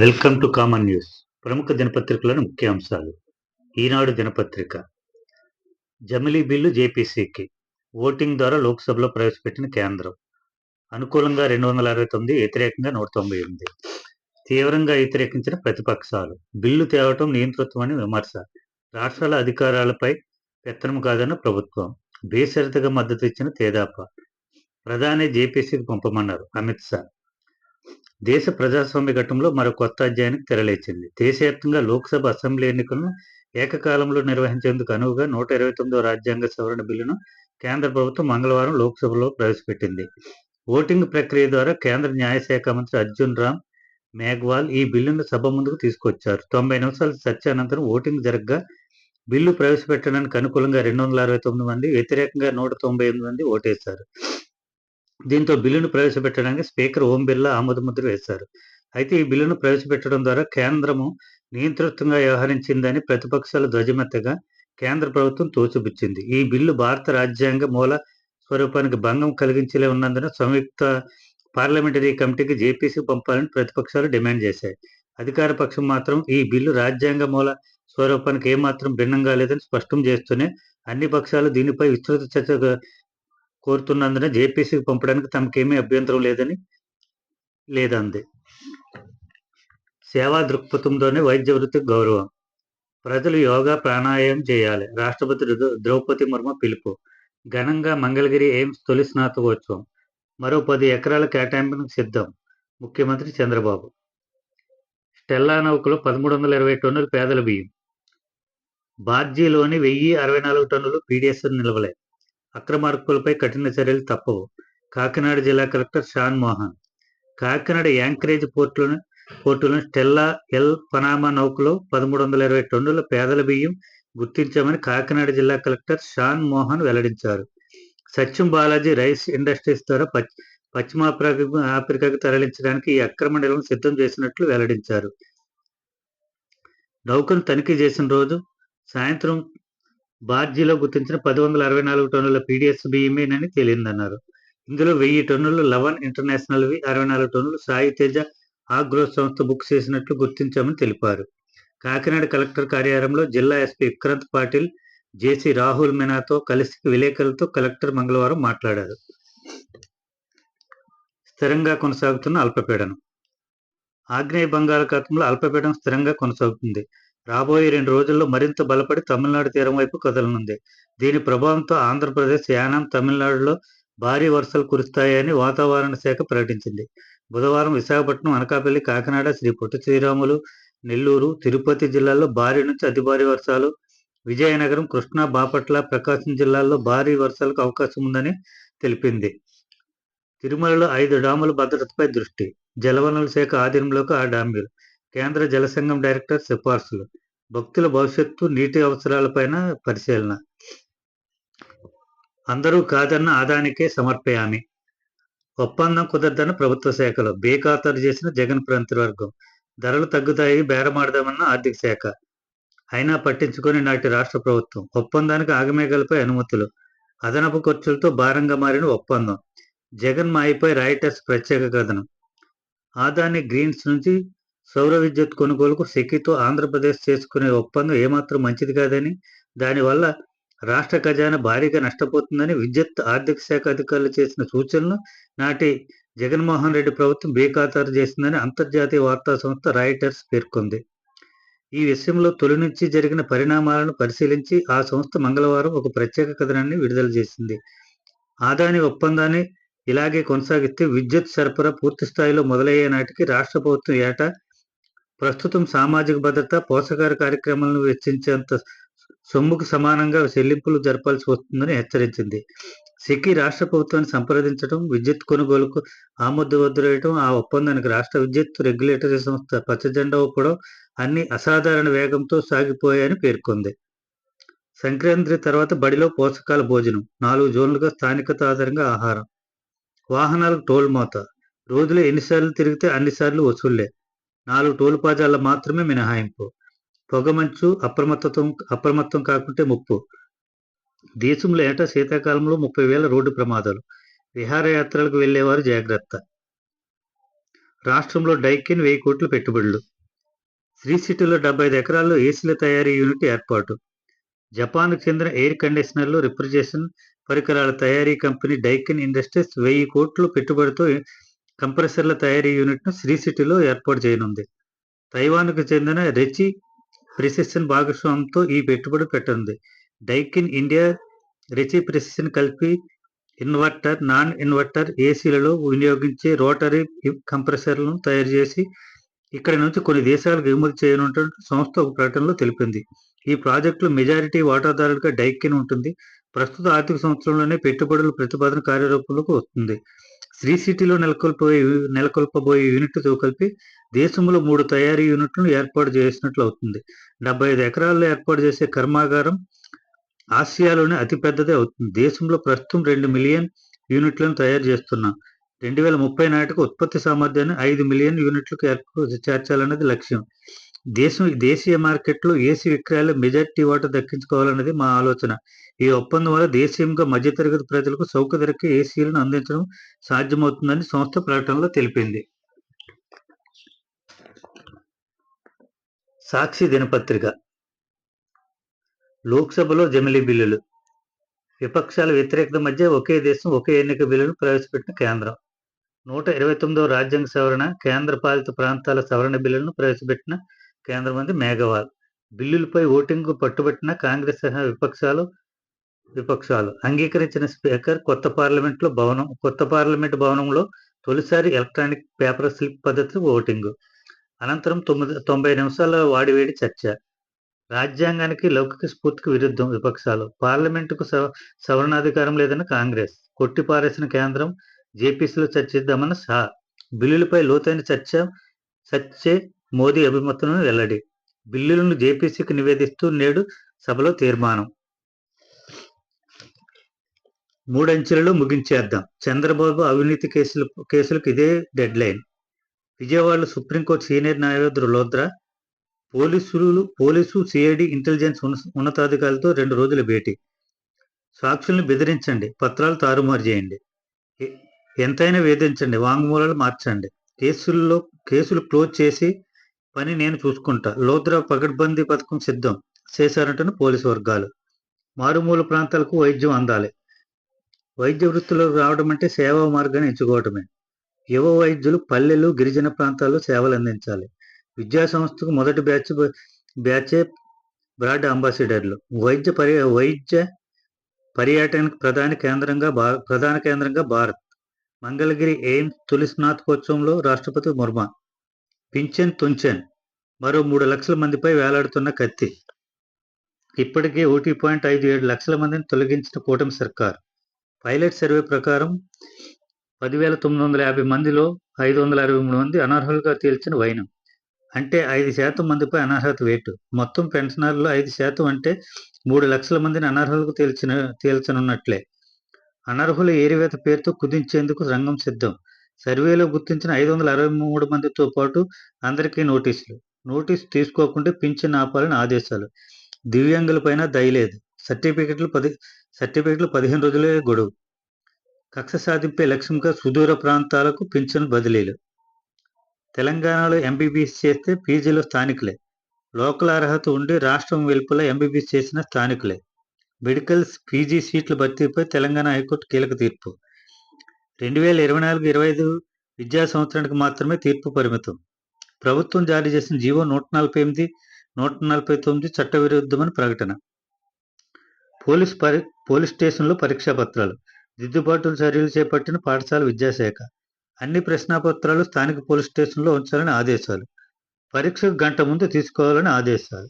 Welcome to common news ప్రముఖ దినపత్రికలోని ముఖ్యాంశాలు ఈనాడు దినపత్రిక. జమిలీ బిల్లు జేపీసీకి. ఓటింగ్ ద్వారా లోక్సభలో ప్రవేశపెట్టిన కేంద్రం. అనుకూలంగా రెండు వందల అరవై తొమ్మిది వ్యతిరేకంగా నూట తొంభై ఎనిమిది. తీవ్రంగా వ్యతిరేకించిన ప్రతిపక్షాలు. బిల్లు తేవటం నియంతృత్వం అని విమర్శ. రాష్ట్రాల అధికారాలపై పెత్తనం కాదన్న ప్రభుత్వం. బేషరతుగా మద్దతు ఇచ్చిన తేదాప. ప్రధాని జేపీసీకి పంపమన్నారు అమిత్ షా. దేశ ప్రజాస్వామ్య ఘట్టంలో మరో కొత్త అధ్యాయానికి తెరలేచింది. దేశవ్యాప్తంగా లోక్సభ అసెంబ్లీ ఎన్నికలను ఏకకాలంలో నిర్వహించేందుకు అనువుగా నూట ఇరవై తొమ్మిదో రాజ్యాంగ సవరణ బిల్లును కేంద్ర ప్రభుత్వం మంగళవారం లోక్సభలో ప్రవేశపెట్టింది. ఓటింగ్ ప్రక్రియ ద్వారా కేంద్ర న్యాయశాఖ మంత్రి అర్జున్ రామ్ మేఘ్వాల్ ఈ బిల్లును సభ ముందుకు తీసుకొచ్చారు. తొంభై నిమిషాల చర్చ అనంతరం ఓటింగ్ జరగగా బిల్లు ప్రవేశపెట్టడానికి అనుకూలంగా రెండు వందల అరవై తొమ్మిది మంది వ్యతిరేకంగా నూట తొంభై ఎనిమిది మంది ఓటేశారు. దీంతో బిల్లును ప్రవేశపెట్టడానికి స్పీకర్ ఓం బిర్లా ఆమోదముద్ర వేశారు. అయితే ఈ బిల్లును ప్రవేశపెట్టడం ద్వారా కేంద్రము నియంతృత్వంగా వ్యవహరించిందని ప్రతిపక్షాలు ధ్వజమెత్తగా కేంద్ర ప్రభుత్వం తోచిపుచ్చింది. ఈ బిల్లు భారత రాజ్యాంగ మూల స్వరూపానికి భంగం కలిగించలే ఉన్నందున సంయుక్త పార్లమెంటరీ కమిటీకి జేపీసీ పంపాలని ప్రతిపక్షాలు డిమాండ్ చేశాయి. అధికార పక్షం మాత్రం ఈ బిల్లు రాజ్యాంగ మూల స్వరూపానికి ఏమాత్రం భిన్నంగా లేదని స్పష్టం చేస్తూనే అన్ని పక్షాలు దీనిపై విస్తృత చర్చ కోరుతున్నందున జేపీసీకి పంపడానికి తమకేమీ అభ్యంతరం లేదని లేదంది. సేవా దృక్పథంతోనే వైద్య వృత్తికి గౌరవం. ప్రజలు యోగా ప్రాణాయామం చేయాలి. రాష్ట్రపతి ద్రౌపది ముర్ము పిలుపు. ఘనంగా మంగళగిరి ఎయిమ్స్ తొలి స్నాతకోత్సవం. మరో పది ఎకరాల కేటాయింపులకు సిద్ధం. ముఖ్యమంత్రి చంద్రబాబు. స్టెల్లా నౌకలో పదమూడు వందల ఇరవై టన్నులు పేదల బియ్యం. బార్జీలోని వెయ్యి అరవై నాలుగు టన్నులు పీడిఎస్ నిలవలేదు అక్రమార్కులపై కఠిన చర్యలు తప్పవు. కాకినాడ జిల్లా కలెక్టర్ షాన్ మోహన్. కాకినాడ యాంకరేజ్ పోర్టులను పోర్టులను స్టెల్లా ఎల్ పనామా నౌకలో పదమూడు వందల ఇరవై టన్నుల పేదల బియ్యం గుర్తించామని కాకినాడ జిల్లా కలెక్టర్ షాన్ మోహన్ వెల్లడించారు. సత్యం బాలాజీ రైస్ ఇండస్ట్రీస్ ద్వారా పశ్చిమ ఆఫ్రికా ఆఫ్రికాకు తరలించడానికి ఈ అక్రమ నిల్వను సిద్ధం చేసినట్లు వెల్లడించారు. నౌకను తనిఖీ చేసిన రోజు సాయంత్రం బార్జీలో గుర్తించిన పది వందల అరవై నాలుగు టన్నుల పీడిఎస్ బియ్యమేనని తేలిందన్నారు. ఇందులో వెయ్యి టన్నులు లవన్ ఇంటర్నేషనల్వి అరవై నాలుగు టన్నులు సాయి తేజ ఆగ్రో సంస్థ బుక్ చేసినట్లు గుర్తించామని తెలిపారు. కాకినాడ కలెక్టర్ కార్యాలయంలో జిల్లా ఎస్పీ విక్రాంత్ పాటిల్ జేసీ రాహుల్ మీనాతో కలిసి విలేకరులతో కలెక్టర్ మంగళవారం మాట్లాడారు. స్థిరంగా కొనసాగుతున్న అల్పపీడనం. ఆగ్నేయ బంగాళాఖాతంలో అల్పపీడనం స్థిరంగా కొనసాగుతుంది. రాబోయే రెండు రోజుల్లో మరింత బలపడి తమిళనాడు తీరం వైపు కదలనుంది. దీని ప్రభావంతో ఆంధ్రప్రదేశ్ యానాం తమిళనాడులో భారీ వర్షాలు కురుస్తాయని వాతావరణ శాఖ ప్రకటించింది. బుధవారం విశాఖపట్నం అనకాపల్లి కాకినాడ శ్రీ పొట్టి శ్రీరాములు నెల్లూరు తిరుపతి జిల్లాల్లో భారీ నుంచి అతి భారీ వర్షాలు విజయనగరం కృష్ణా బాపట్ల ప్రకాశం జిల్లాల్లో భారీ వర్షాలకు అవకాశం ఉందని తెలిపింది. తిరుమలలో ఐదు డాముల భద్రతపై దృష్టి జలవనరుల శాఖ ఆధీనంలోకి ఆ డామ్లు కేంద్ర జలసంఘం డైరెక్టర్ సిఫార్సులు. భక్తుల భవిష్యత్తు నీటి అవసరాలపైన పరిశీలన. అందరూ కాదన్న ఆదానికే సమర్పయామి. ఒప్పందం కుదరదన్న ప్రభుత్వ శాఖలో. బేఖాతరు చేసిన జగన్ మంత్రివర్గం ధరలు తగ్గుతాయి బేరమాడదామన్న ఆర్థిక శాఖ. అయినా పట్టించుకొని నాటి రాష్ట్ర ప్రభుత్వం. ఒప్పందానికి ఆగమేఘలపై అనుమతులు. అదనపు ఖర్చులతో భారంగా మారిన ఒప్పందం. జగన్ మాయిపై రాయిటర్స్ ప్రత్యేక కథనం. ఆదాని గ్రీన్స్ నుంచి సౌర విద్యుత్ కొనుగోలుకు సెకితో ఆంధ్రప్రదేశ్ చేసుకునే ఒప్పందం ఏమాత్రం మంచిది కాదని దానివల్ల రాష్ట్ర ఖజానా భారీగా నష్టపోతుందని విద్యుత్ ఆర్థిక శాఖ అధికారులు చేసిన సూచనలు నాటి జగన్మోహన్ రెడ్డి ప్రభుత్వం బేఖాతారు చేసిందని అంతర్జాతీయ వార్తా సంస్థ రాయిటర్స్ పేర్కొంది. ఈ విషయంలో తొలి నుంచి జరిగిన పరిణామాలను పరిశీలించి ఆ సంస్థ మంగళవారం ఒక ప్రత్యేక కథనాన్ని విడుదల చేసింది. ఆదాని ఒప్పందాన్ని ఇలాగే కొనసాగిస్తే విద్యుత్ సరఫరా పూర్తి స్థాయిలో మొదలయ్యే నాటికి రాష్ట్ర ప్రభుత్వం ఏటా ప్రస్తుతం సామాజిక భద్రత పోషకాహార కార్యక్రమాలను వెచ్చించేంత సొమ్ముకు సమానంగా చెల్లింపులు జరపాల్సి వస్తుందని హెచ్చరించింది. సికి రాష్ట్ర ప్రభుత్వాన్ని సంప్రదించడం విద్యుత్ కొనుగోలుకు ఆమోదవద్దురేయడం ఆ ఒప్పందానికి రాష్ట్ర విద్యుత్ రెగ్యులేటరీ సంస్థ పచ్చజెండా ఊపడం అన్ని అసాధారణ వేగంతో సాగిపోయాయని పేర్కొంది. సంక్రాంతి తర్వాత బడిలో పోషకాల భోజనం నాలుగు జోన్లుగా స్థానికత ఆధారంగా ఆహారం. వాహనాలకు టోల్ మోత రోజులో ఎన్నిసార్లు తిరిగితే అన్నిసార్లు వసూళ్ళే. నాలుగు టోల్ పాజాల మాత్రమే మినహాయింపు. పొగమంచు అప్రమత్తతం అప్రమత్తం కాకుంటే ముప్పు. దేశంలో ఏటా శీతాకాలంలో ముప్పై వేల రోడ్డు ప్రమాదాలు. విహారయాత్రలకు వెళ్ళేవారు జాగ్రత్త. రాష్ట్రంలో డైకిన్ వెయ్యి కోట్లు పెట్టుబడులు. శ్రీ సిటీలో డెబ్బై ఐదు ఎకరాల్లో ఏసీల తయారీ యూనిట్ ఏర్పాటు. జపాన్కు చెందిన ఎయిర్ కండిషనర్లు రిఫ్రిజరేషన్ పరికరాల తయారీ కంపెనీ డైకిన్ ఇండస్ట్రీస్ వెయ్యి కోట్లు పెట్టుబడితో కంప్రెసర్ల తయారీ యూనిట్ను శ్రీ సిటీలో ఏర్పాటు చేయనుంది. తైవాన్కు చెందిన రెచి ప్రిసిషన్ భాగస్వామ్యంతో ఈ పెట్టుబడి పెట్టనుంది. డైకిన్ ఇండియా రెచి ప్రిసిషన్ కలిపి ఇన్వర్టర్ నాన్ ఇన్వర్టర్ ఏసీలలో వినియోగించే రోటరీ కంప్రెసర్లను తయారు చేసి ఇక్కడి నుంచి కొన్ని దేశాలకు ఎగుమతి చేయనున్నట్టు సంస్థ ఒక ప్రకటనలో తెలిపింది. ఈ ప్రాజెక్టులో మెజారిటీ వాటాదారులుగా డైకిన్ ఉంటుంది. ప్రస్తుత ఆర్థిక సంవత్సరంలోనే పెట్టుబడుల ప్రతిపాదన కార్యరూపంలోకి వస్తుంది. శ్రీ సిటీలో నెలకొల్పబోయే నెలకొల్పబోయే యూనిట్తో కలిపి దేశంలో మూడు తయారీ యూనిట్లను ఏర్పాటు చేసినట్లు అవుతుంది. డెబ్బై ఐదు ఎకరాల్లో ఏర్పాటు చేసే కర్మాగారం ఆసియాలోనే అతిపెద్దదే అవుతుంది. దేశంలో ప్రస్తుతం రెండు మిలియన్ యూనిట్లను తయారు చేస్తున్నాం. రెండు వేల ముప్పై నాటికి ఉత్పత్తి సామర్థ్యాన్ని ఐదు మిలియన్ యూనిట్లకు ఏర్పాటు చేర్చాలన్నది లక్ష్యం. దేశం దేశీయ మార్కెట్లో ఏసీ విక్రయాలు మెజార్టీ వాటా దక్కించుకోవాలన్నది మా ఆలోచన. ఈ ఒప్పందం వల్ల దేశీయంగా మధ్యతరగతి ప్రజలకు చౌక ఏసీలను అందించడం సాధ్యమవుతుందని సంస్థ ప్రకటనలో తెలిపింది. సాక్షి దినపత్రిక. లోక్సభలో జమిలీ బిల్లులు. విపక్షాల వ్యతిరేకత మధ్య ఒకే దేశం ఒకే ఎన్నిక బిల్లును ప్రవేశపెట్టిన కేంద్రం. నూట ఇరవై తొమ్మిదవ రాజ్యాంగ సవరణ కేంద్ర పాలిత ప్రాంతాల సవరణ బిల్లులను ప్రవేశపెట్టిన కేంద్ర మంత్రి మేఘవాల్. బిల్లులపై ఓటింగ్కు పట్టుబట్టిన కాంగ్రెస్ సహా విపక్షాలు విపక్షాలు. అంగీకరించిన స్పీకర్ కొత్త పార్లమెంట్లో భవనం కొత్త పార్లమెంట్ భవనంలో తొలిసారి ఎలక్ట్రానిక్ పేపర్ స్లిప్ పద్ధతి ఓటింగ్. అనంతరం తొమ్మిది తొంభై నిమిషాల వాడివేడి చర్చ. రాజ్యాంగానికి లౌకిక స్ఫూర్తికి విరుద్ధం విపక్షాలు. పార్లమెంటుకు సవరణాధికారం లేదని కాంగ్రెస్. కొట్టిపారేసిన కేంద్రం జేపీసీలో చర్చిద్దామన్న షా బిల్లులపై లోతైన చర్చ చర్చే మోదీ అభిమతులను వెల్లడి. బిల్లులను జేపీసీకి నివేదిస్తూ నేడు సభలో తీర్మానం. మూడంచెలలో ముగించేద్దాం. చంద్రబాబు అవినీతి కేసులు కేసులకు ఇదే డెడ్ లైన్ విజయవాడలో సుప్రీంకోర్టు సీనియర్ న్యాయవాది లోద్రా పోలీసులు పోలీసు సిఐడి ఇంటెలిజెన్స్ ఉన్నతాధికారులతో రెండు రోజుల భేటీ. సాక్షుల్ని బెదిరించండి. పత్రాలు తారుమారు చేయండి. ఎంతైనా వేధించండి. వాంగ్మూలాలు మార్చండి. కేసుల్లో కేసులు క్లోజ్ చేసి పని నేను చూసుకుంటా. లోద్రా పగడ్బందీ పథకం సిద్ధం. చేశారంటున్న పోలీసు వర్గాలు. మారుమూల ప్రాంతాలకు వైద్యం అందాలి. వైద్య వృత్తిలోకి రావడం అంటే సేవా మార్గాన్ని ఎంచుకోవటమే. యువ వైద్యులు పల్లెలు గిరిజన ప్రాంతాల్లో సేవలు అందించాలి. విద్యా సంస్థకు మొదటి బ్యాచ్ బ్యాచే బ్రాడ్ అంబాసిడర్లు. వైద్య పరి వైద్య పర్యాటనకు ప్రధాన కేంద్రంగా భా ప్రధాన కేంద్రంగా భారత్. మంగళగిరి ఎయిమ్స్ తొలి స్నాతకోత్సవంలో రాష్ట్రపతి ముర్మా. పింఛన్ తుంచెన్ మరో మూడు లక్షల మందిపై వేలాడుతున్న కత్తి. ఇప్పటికే ఒకటి పాయింట్ ఐదు ఏడు లక్షల మందిని తొలగించిన కూటమి సర్కారు. పైలట్ సర్వే ప్రకారం పదివేల తొమ్మిది వందల యాభై మందిలో ఐదు వందల అరవై మూడు మంది అనర్హులుగా తేల్చిన వైనం. అంటే ఐదు శాతం మందిపై అనర్హత వేటు. మొత్తం పెన్షనర్లు ఐదు శాతం అంటే మూడు లక్షల మందిని అనర్హులకు తేల్చిన తేల్చనున్నట్లే. అనర్హుల ఏరివేత పేరుతో కుదించేందుకు రంగం సిద్ధం. సర్వేలో గుర్తించిన ఐదు వందల అరవై మూడు మందితో పాటు అందరికీ నోటీసులు. నోటీసు తీసుకోకుంటే పింఛన్ ఆపాలని ఆదేశాలు. దివ్యాంగులపైన దయలేదు సర్టిఫికెట్లు పది సర్టిఫికెట్లు పదిహేను రోజులే గొడవు. కక్ష సాధింపే లక్ష్యంగా సుదూర ప్రాంతాలకు పింఛను బదిలీలు. తెలంగాణలో ఎంబీబీఎస్ చేస్తే పీజీలో స్థానికులే. లోకల్ అర్హత ఉండి రాష్ట్రం వెలుపల ఎంబీబీఎస్ చేసిన స్థానికులే. మెడికల్స్ పీజీ సీట్ల భర్తీపై తెలంగాణ హైకోర్టు కీలక తీర్పు. రెండు వేల ఇరవై నాలుగు ఇరవై ఐదు విద్యా సంవత్సరానికి మాత్రమే తీర్పు పరిమితం. ప్రభుత్వం జారీ చేసిన జీవో నూట నలభై ఎనిమిది నూట నలభై తొమ్మిది చట్టవిరుద్ధమని ప్రకటన. పోలీస్ పరి పోలీస్ స్టేషన్లో పరీక్షా పత్రాలు దిద్దుబాటు చర్యలు చేపట్టిన పాఠశాల విద్యాశాఖ. అన్ని ప్రశ్నాపత్రాలు స్థానిక పోలీస్ స్టేషన్లో ఉంచాలని ఆదేశాలు. పరీక్షకు గంట ముందు తీసుకోవాలని ఆదేశాలు.